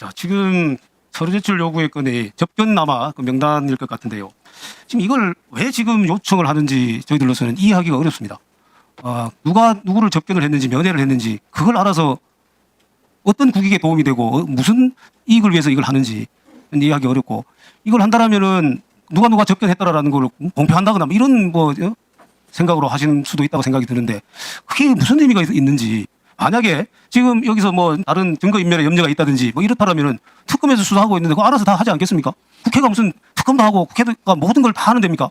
자, 지금 서류 제출 요구의 건이 접견남아 그 명단일 것 같은데요. 지금 이걸 왜 지금 요청을 하는지 저희들로서는 이해하기가 어렵습니다. 아, 누가 누구를 접견을 했는지 면회를 했는지 그걸 알아서 어떤 국익에 도움이 되고 어, 무슨 이익을 위해서 이걸 하는지 이해하기 어렵고 이걸 한다라면은 누가 누가 접견했다라는 걸 공표한다거나 뭐 이런 뭐 어? 생각으로 하시는 수도 있다고 생각이 드는데 그게 무슨 의미가 있- 있는지 만약에 지금 여기서 뭐 다른 증거 인멸에 염려가 있다든지 뭐 이렇다라면은 특검에서 수사하고 있는데 그거 알아서 다 하지 않겠습니까? 국회가 무슨 특검도 하고 국회가 모든 걸 다 하는 됩니까?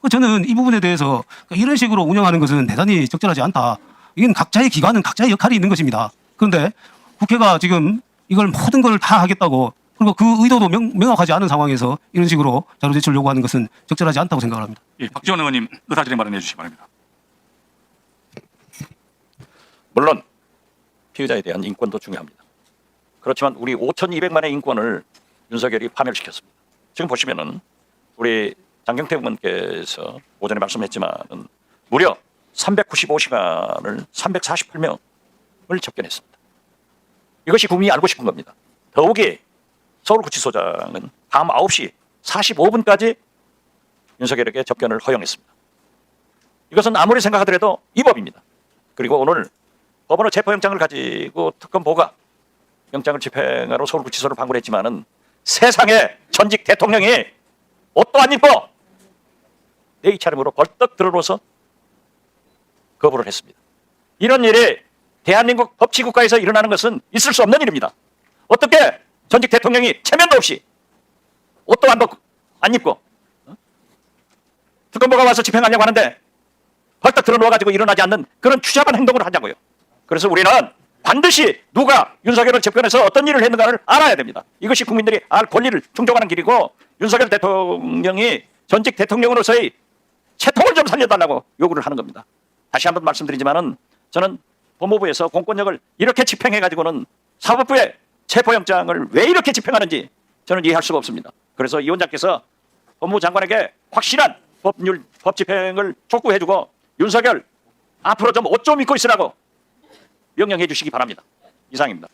그 저는 이 부분에 대해서 이런 식으로 운영하는 것은 대단히 적절하지 않다. 이건 각자의 기관은 각자의 역할이 있는 것입니다. 그런데 국회가 지금 이걸 모든 걸 다 하겠다고 그리고 그 의도도 명, 명확하지 않은 상황에서 이런 식으로 자료 제출 요구하는 것은 적절하지 않다고 생각을 합니다. 예, 박지원 의원님 의사진행 발언해 주시기 바랍니다. 물론 피의자에 대한 인권도 중요합니다. 그렇지만 우리 5,200만의 인권을 윤석열이 파멸시켰습니다. 지금 보시면은 우리 장경태 의원께서 오전에 말씀했지만은 무려 395시간을 348명을 접견했습니다. 이것이 국민이 알고 싶은 겁니다. 더욱이 서울구치소장은 밤 9시 45분까지 윤석열에게 접견을 허용했습니다. 이것은 아무리 생각하더라도 위법입니다. 그리고 오늘 법원의 체포영장을 가지고 특검보가 영장을 집행하러 서울구치소를 방문했지만은 세상에 전직 대통령이 옷도 안 입고 내 차림으로 벌떡 들어로서 거부를 했습니다. 이런 일이 대한민국 법치국가에서 일어나는 것은 있을 수 없는 일입니다. 어떻게 전직 대통령이 체면도 없이 옷도 안, 벗고, 안 입고 어? 특검보가 와서 집행하려고 하는데 벌떡 들어놓아가지고 일어나지 않는 그런 추잡한 행동을 하냐고요. 그래서 우리는 반드시 누가 윤석열을 접견해서 어떤 일을 했는가를 알아야 됩니다. 이것이 국민들이 알 권리를 충족하는 길이고 윤석열 대통령이 전직 대통령으로서의 채통을 좀 살려달라고 요구를 하는 겁니다. 다시 한번 말씀드리지만은 저는 법무부에서 공권력을 이렇게 집행해가지고는 사법부의 체포영장을 왜 이렇게 집행하는지 저는 이해할 수가 없습니다. 그래서 이 원장께서 법무부 장관에게 확실한 법률 법 집행을 촉구해주고 윤석열 앞으로 좀 옷 좀 입고 있으라고 명령해 주시기 바랍니다. 이상입니다.